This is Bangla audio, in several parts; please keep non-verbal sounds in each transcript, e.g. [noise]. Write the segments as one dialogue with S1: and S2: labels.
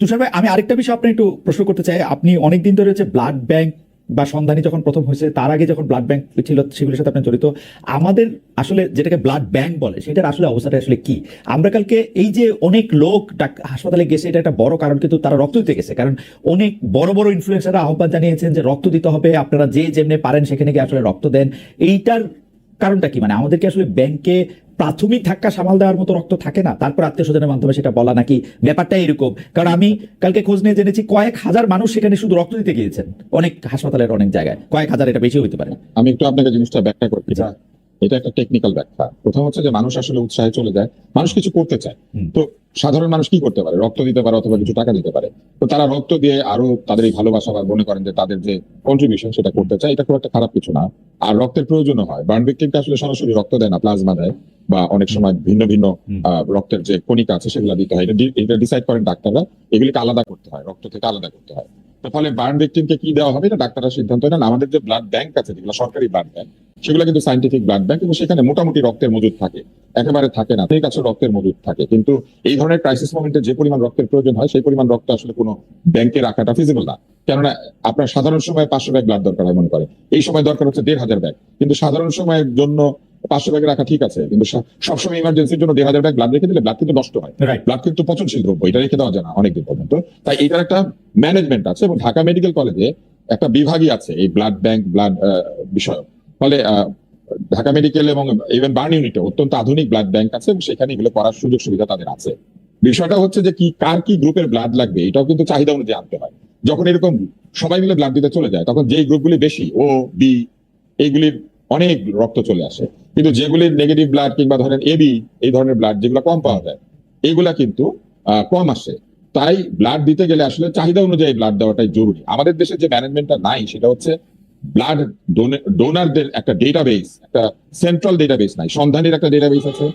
S1: তুষার ভাই, আমি আরেকটা বিষয় আপনি একটু প্রশ্ন করতে চাই। আপনি অনেকদিন ধরে হচ্ছে ব্লাড ব্যাংক বা সন্ধানী যখন প্রথম হয়েছে, তার আগে যখন ব্লাড ব্যাংক ছিল, সেগুলোর সাথে আপনি জড়িত, আমাদের আসলে যেটাকে ব্লাড ব্যাংক বলে, সেটার আসলে অবস্থাটা আসলে কি? আমরা কালকে এই যে অনেক লোক হাসপাতালে গেছে, এটা একটা বড় কারণ, কিন্তু তারা রক্ত দিতে গেছে। কারণ অনেক বড় বড় ইনফ্লুয়েন্সাররা আহ্বান জানিয়েছেন যে রক্ত দিতে হবে, আপনারা যে যেমনি পারেন, সেখানে গিয়ে আসলে রক্ত দেন। এইটার কারণটা কি? মানে আমাদেরকে আসলে ব্যাংকে প্রাথমিক ধাক্কা সামাল দেওয়ার মতো রক্ত থাকে না। তারপর আত্মীয় স্বজনের মাধ্যমে সেটা বলা নাকি ব্যাপারটা এরকম। কারণ আমি কালকে খোঁজ নিয়ে জেনেছি কয়েক হাজার মানুষ সেখানে শুধু রক্ত দিতে গিয়েছেন। অনেক হাসপাতালের অনেক জায়গায়। কয়েক হাজার এটা বেশি হইতে পারে
S2: আমি একটু আপনাকে জিনিসটা ব্যাখ্যা করতে চাই। এটা একটা টেকনিক্যাল ব্যাখ্যা। প্রথম হচ্ছে যে মানুষ আসলে উৎসাহে চলে যায়। মানুষ কিছু করতে চায়। তো সাধারণ মানুষ কি করতে পারে? রক্ত দিতে পারে অথবা কিছু টাকা দিতে পারে। তো তারা রক্ত দিয়ে আরও তাদের এই ভালোবাসা বা মনে করেন যে তাদের যে কন্ট্রিবিউশন সেটা করতে চায় এটা খুব একটা খারাপ কিছু না। আর রক্তের প্রয়োজনও হয়। বার্ন ভিক্টিমকে আসলে সরাসরি রক্ত দেয় না প্লাজমা দেয় বা অনেক সময় ভিন্ন ভিন্ন আহ, রক্তের যে কণিকা আছে সেগুলো দিতে হয়। এটা এটা ডিসাইড করেন ডাক্তাররা এগুলিকে আলাদা করতে হয় রক্ত থেকে আলাদা করতে হয়। তো ফলে বার্ন ভিক্টিমকে কি দেওয়া হবে? এটা ডাক্তাররা সিদ্ধান্ত নেন। আমাদের যে ব্লাড ব্যাংক আছে যেগুলো সরকারি ব্লাড ব্যাংক সেগুলো কিন্তু সাইন্টিফিক ব্লাড ব্যাংক এবং সেখানে মোটামুটি রক্তের মজুদ থাকে। একেবারে থাকে না। ঠিক আছে রক্তের মজুদ থাকে। কিন্তু এই ধরনের ক্রাইসিস মোমেন্টে যে পরিমাণ রক্তের প্রয়োজন হয় সেই পরিমাণ রক্ত আসলে কোনো ব্যাংকে রাখাটা ফিজিবল না। কেননা আপনার সাধারণ সময় পাঁচশো ব্যাগ ব্লাড দরকার হয় মনে করে এই সময় দরকার হচ্ছে দেড় হাজার ব্যাগ কিন্তু সাধারণ সময়ের জন্য পাঁচশো ব্যাগ রাখা ঠিক আছে। কিন্তু সবসময় ইমার্জেন্সির জন্য দেড় হাজার ব্যাগ ব্লাড রেখে দিলে ব্লাড কিন্তু নষ্ট হয়। ব্লাড কিন্তু পচনশীল দ্রব্য। এটা রেখে দেওয়া যায় না অনেকদিন পর্যন্ত। তাই এটার একটা ম্যানেজমেন্ট আছে এবং ঢাকা মেডিকেল কলেজে একটা বিভাগই আছে এই ব্লাড ব্যাংক ব্লাড বিষয় ফলে ঢাকা মেডিকেল এবং ইভেন বার্ন ইউনিটে অত্যন্ত আধুনিক ব্লাড ব্যাংক আছে এবং সেখানে এগুলো করার সুযোগ সুবিধা তাদের আছে। বিষয়টা হচ্ছে যে কি, কার কি গ্রুপের ব্লাড লাগবে, এটাও কিন্তু চাহিদা অনুযায়ী আনতে হয়। যখন এরকম সবাই মিলে ব্লাড দিতে চলে যায়, তখন যেই গ্রুপগুলি বেশি ও বি এইগুলির অনেক রক্ত চলে আসে। কিন্তু যেগুলির নেগেটিভ ব্লাড কিংবা ধরেন এবি এই ধরনের ব্লাড যেগুলো কম পাওয়া যায় এইগুলা কিন্তু কম আসে। তাই ব্লাড দিতে গেলে আসলে চাহিদা অনুযায়ী ব্লাড দেওয়াটাই জরুরি। আমাদের দেশে যে ম্যানেজমেন্টটা নাই, সেটা হচ্ছে ব্লাড ডোনারদের একটা ডেটাবেস একটা সেন্ট্রাল ডেটাবেস নাই সন্ধানের একটা ডেটাবেস আছে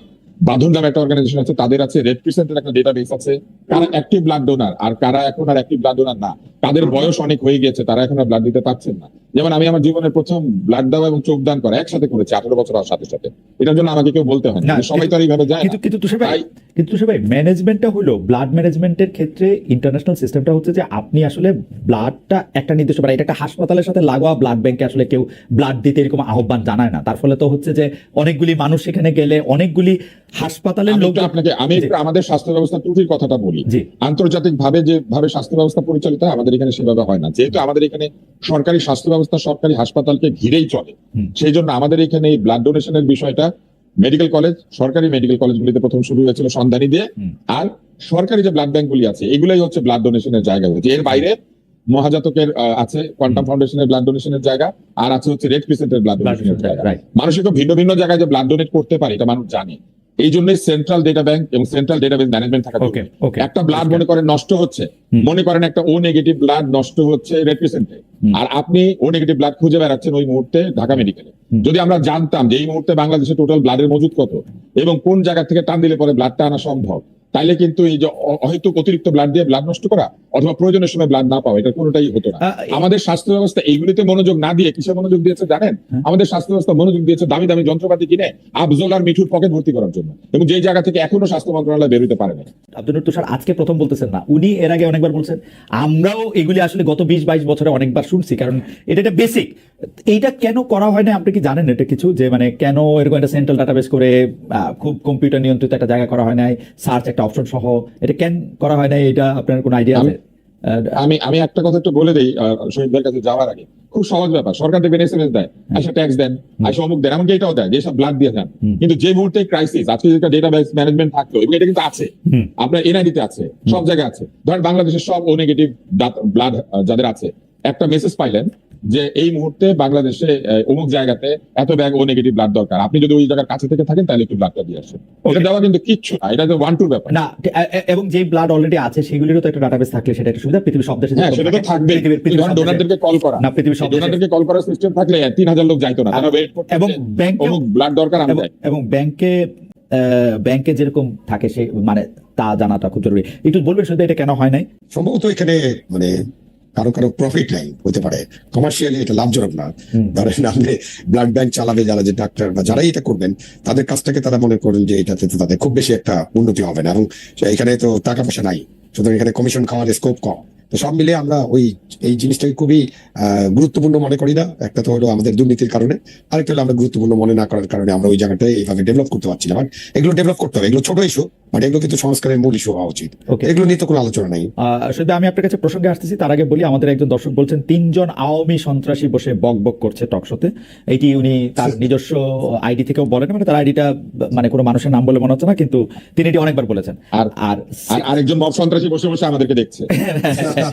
S2: বাঁধন নামে একটা অর্গানাইজেশন আছে তাদের আছে রেড ক্রিসেন্টের একটা ডেটাবেস আছে কারা অ্যাক্টিভ ব্লাড ডোনার আর কারা এখন আর অ্যাক্টিভ ব্লাড ডোনার না তাদের বয়স অনেক হয়ে গিয়েছে তারা এখন আর ব্লাড দিতে পারছেন না। যেমন আমি আমার জীবনের প্রথম ব্লাড দেওয়া এবং চোখ দান করা একসাথে করেছি আঠারো বছর হওয়ার সাথে সাথে। এটার জন্য আমাকে কেউ বলতে হয় না সবাই তো এইভাবে যায়
S1: কিন্তু তুষার ভাই কিন্তু ভাই ম্যানেজমেন্টটা হলো ব্লাড ম্যানেজমেন্টের ক্ষেত্রে ইন্টারন্যাশনাল সিস্টেমটা হচ্ছে যে আপনি আসলে ব্লাডটা একটা নির্দিষ্ট মানে এটা একটা হাসপাতালের সাথে লাগোয়া ব্লাড ব্যাংকে আসলে কেউ ব্লাড দিতে এরকম আহ্বান জানায় না। তার ফলে তো হচ্ছে যে অনেকগুলি মানুষ সেখানে গেলে অনেকগুলি হাসপাতালের লোক
S2: আপনাকে আমি আমাদের স্বাস্থ্য ব্যবস্থা ত্রুটির কথাটা বলি। আন্তর্জাতিক ভাবে যেভাবে স্বাস্থ্য ব্যবস্থা পরিচালিত হয় আমাদের এখানে সেভাবে হয় না। যেহেতু আমাদের এখানে সরকারি স্বাস্থ্য ব্যবস্থা সরকারি হাসপাতালকে ঘিরেই চলে। সেই জন্য আমাদের এখানে এই ব্লাড ডোনেশনের বিষয়টা মেডিকেল কলেজ সরকারি মেডিকেল কলেজগুলিতে প্রথম শুরু হয়েছিল সন্ধানী দিয়ে। আর সরকারি যে ব্লাড ব্যাংকগুলি আছে এগুলাই হচ্ছে ব্লাড ডোনেশনের জায়গা হচ্ছে এর বাইরে মহাজাতকের আছে কোয়ান্টাম ফাউন্ডেশনের ব্লাড ডোনেশনের জায়গা আর আছে হচ্ছে রেড ক্রিসেন্টের ব্লাড ডোনেশনের জায়গা।
S1: মানুষ
S2: মানুষকে ভিন্ন ভিন্ন জায়গায় যে ব্লাড ডোনেট করতে পারে এটা মানুষ জানে। এই জন্যই সেন্ট্রাল ডেটা ব্যাংক এবং সেন্ট্রাল ডেটাবেস ম্যানেজমেন্ট থাকা একটা ব্লাড মনে করেন নষ্ট হচ্ছে মনে করেন একটা ও নেগেটিভ ব্লাড নষ্ট হচ্ছে রেপ্রেজেন্টে আর আপনি ও নেগেটিভ ব্লাড খুঁজে বেড়াচ্ছেন ওই মুহূর্তে ঢাকা মেডিকেলে। যদি আমরা জানতাম যে এই মুহূর্তে বাংলাদেশে টোটাল ব্লাডের মজুদ কত এবং কোন জায়গা থেকে টান দিলে পরে ব্লাডটা আনা সম্ভব তাইলে কিন্তু এই যে অহেতুক অতিরিক্ত ব্লাড দিয়ে ব্লাড নষ্ট করা অথবা প্রয়োজনের সময় ব্লাড না পাওয়া এটা কোনোটাই হতো না। আমাদের স্বাস্থ্য ব্যবস্থা এইগুলিতে মনোযোগ না দিয়ে কিসে মনোযোগ দিয়েছে জানেন?
S1: হ্যাঁ।
S2: আমাদের স্বাস্থ্য ব্যবস্থা মনোযোগ দিয়েছে দামি দামি যন্ত্রপাতি কিনে আফজল আর মিঠুর পকেট ভর্তি করার জন্য। এবং যেই জায়গা থেকে এখনও স্বাস্থ্য মন্ত্রণালয় বেরোতে পারে না
S1: আব্দুল তুষার আজকে প্রথম বলতেছেন না। উনি এর আগে অনেকবার বলছেন আমরাও এগুলি আসলে গত বিশ বাইশ বছরে অনেকবার শুনছি কারণ এটা একটা বেসিক এইটা কেন করা হয় না আপনি কি জানেন এটা কিছু? যে মানে কেন এরকম একটা সেন্ট্রাল ডাটাবেস করে খুব কম্পিউটার নিয়ন্ত্রিত একটা জায়গা করা হয় নাই সার্চ একটা অপশন সহ এটা কেন করা হয় নাই এটা আপনার কোনো আইডিয়া আছে?
S2: আমি আমি একটা কথা একটু বলে দিই শহীদদের কাছে যাওয়ার আগে। খুব সহজ ব্যাপার সরকার দেখবেন এসএমএস দেয় আসে ট্যাক্স দেন আসে অমুক দেন এমনকি এটাও দেয় যেসব ব্লাড দিয়ে যান কিন্তু যে মুহূর্তে ক্রাইসিস আজকে যেটা ডেটা বেস ম্যানেজমেন্ট থাকতো এবং এটা কিন্তু আছে। আপনার এনআইডিতে আছে সব জায়গায় আছে। ধরেন বাংলাদেশের সব ও নেগেটিভ ব্লাড যাদের আছে একটা মেসেজ পাইলেন যে এই মুহূর্তে বাংলাদেশে অমুক জায়গাতে এত ব্যাগ ও নেগেটিভ ব্লাড দরকার। আপনি যদি ওই জায়গার কাছে থেকে থাকেন তাহলে একটু ব্লাডটা দিয়ে আসেন। ওটা দেওয়া কিন্তু কিচ্ছু না এটা তো ওয়ান টুর ব্যাপার।
S1: না এবং যে ব্লাড অলরেডি আছে সেগুলিরও তো একটা ডাটাবেস থাকলে সেটা একটা সুবিধা। পৃথিবীর সব দেশে
S2: হ্যাঁ সেটা তো থাকবে ডোনারদেরকে কল করা।
S1: না পৃথিবীর সব
S2: ডোনারদেরকে কল করার সিস্টেম থাকলে তিন হাজার লোক যাইতো না। তারা ওয়েট করতে
S1: এবং ব্যাংকে
S2: অমুক ব্লাড দরকার আমি
S1: এবং-
S2: যাই।
S1: এবং ব্যাংকে আহ, ব্যাংকে যেরকম থাকে সে মানে তা জানাটা খুব জরুরি। একটু বলবেন শুধু এটা কেন হয় নাই?
S3: সম্ভবত এখানে মানে কারও কারও প্রফিট নাই হতে পারে। কমার্শিয়ালি এটা লাভজনক না। ধরেন আপনি ব্লাড ব্যাংক চালাবে যারা যে ডাক্তার বা যারাই এটা করবেন তাদের কাছ থেকে তারা মনে করেন যে এটাতে তো তাদের খুব বেশি একটা উন্নতি হবে না। এবং এখানে তো টাকা পয়সা নাই। সুতরাং এখানে কমিশন খাওয়ার স্কোপ কম। তো সব মিলে আমরা ওই এই জিনিসটাকে খুবই আহ, গুরুত্বপূর্ণ মনে করি না। একটা তো হলো আমাদের দুর্নীতির কারণে। আরেকটা হলো আমরা গুরুত্বপূর্ণ মনে না করার কারণে আমরা ওই জায়গাটায় এইভাবে ডেভেলপ করতে পারছি না। বাট এগুলো ডেভেলপ করতে হবে। এগুলো ছোট ইস্যু বাট এগুলো কিন্তু সংস্কারের মূল ইস্যু হওয়া উচিত। এগুলো নিয়ে তো কোনো আলোচনা নেই।
S1: শুধু আমি আপনার কাছে প্রসঙ্গে আসতেছি তার আগে বলি আমাদের একজন দর্শক বলছেন তিনজন আওয়ামী সন্ত্রাসী বসে বক বক করছে টকশোতে এটি উনি তার নিজস্ব আইডি থেকেও বলেন মানে তার আইডিটা মানে কোনো মানুষের নাম বলে মনে হচ্ছে না কিন্তু তিনি এটি অনেকবার বলেছেন।
S2: আর
S1: আর
S2: আর আরেকজন মব সন্ত্রাসী বসে বসে আমাদেরকে দেখছে। [laughs]